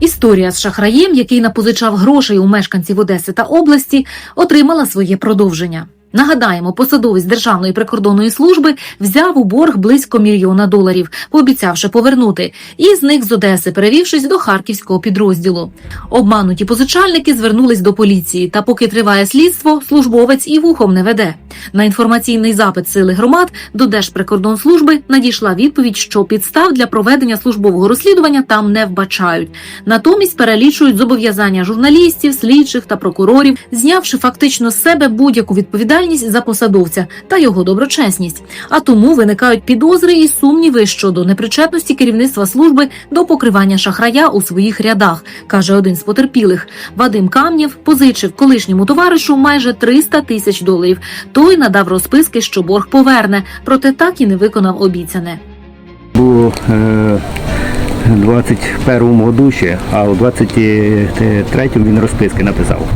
Історія з шахраєм, який напозичав грошей у мешканців Одеси та області, отримала своє продовження. Нагадаємо, посадовець Державної прикордонної служби взяв у борг близько мільйона доларів, пообіцявши повернути, і зник з Одеси, перевівшись до харківського підрозділу. Обмануті позичальники звернулись до поліції, та поки триває слідство, службовець і вухом не веде. На інформаційний запит сили громад до Держприкордонслужби надійшла відповідь, що підстав для проведення службового розслідування там не вбачають. Натомість перелічують зобов'язання журналістів, слідчих та прокурорів, знявши фактично з себе будь-яку відповідальність за посадовця та його доброчесність. А тому виникають підозри і сумніви щодо непричетності керівництва служби до покривання шахрая у своїх рядах, каже один з потерпілих. Вадим Камнєв позичив колишньому товаришу майже 300 тисяч доларів. Той надав розписки, що борг поверне, проте так і не виконав обіцяне. Було е, 21-му году ще, а у 23-му він розписки написав.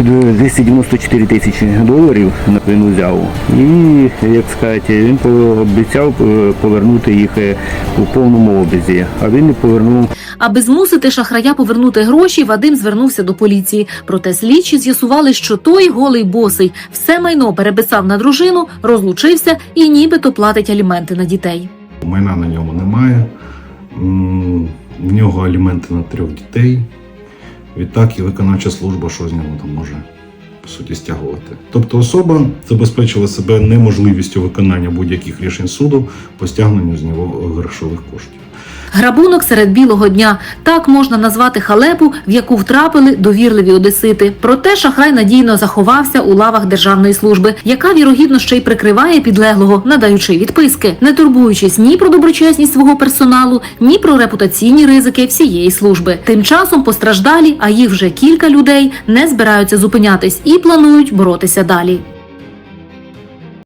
294 тисячі доларів він взяв. І, як сказати, він пообіцяв е, повернути їх е, у повному обязі, а він не повернув. Аби змусити шахрая повернути гроші, Вадим звернувся до поліції. Проте слідчі з'ясували, що той голий босий все майно переписав на дружину, розлучився і нібито платить аліменти на дітей. Майна на ньому немає. В нього аліменти на трьох дітей. Відтак і виконавча служба, що з нього там може по суті стягувати. Тобто особа забезпечила себе неможливістю виконання будь-яких рішень суду по стягненню з нього грошових коштів. Грабунок серед білого дня так можна назвати халепу, в яку втрапили довірливі одесити. Проте шахрай надійно заховався у лавах державної служби, яка вірогідно ще й прикриває підлеглого, надаючи відписки, не турбуючись ні про доброчесність свого персоналу, ні про репутаційні ризики всієї служби. Тим часом постраждалі, а їх вже кілька людей, не збираються зупинятись і планують боротися далі.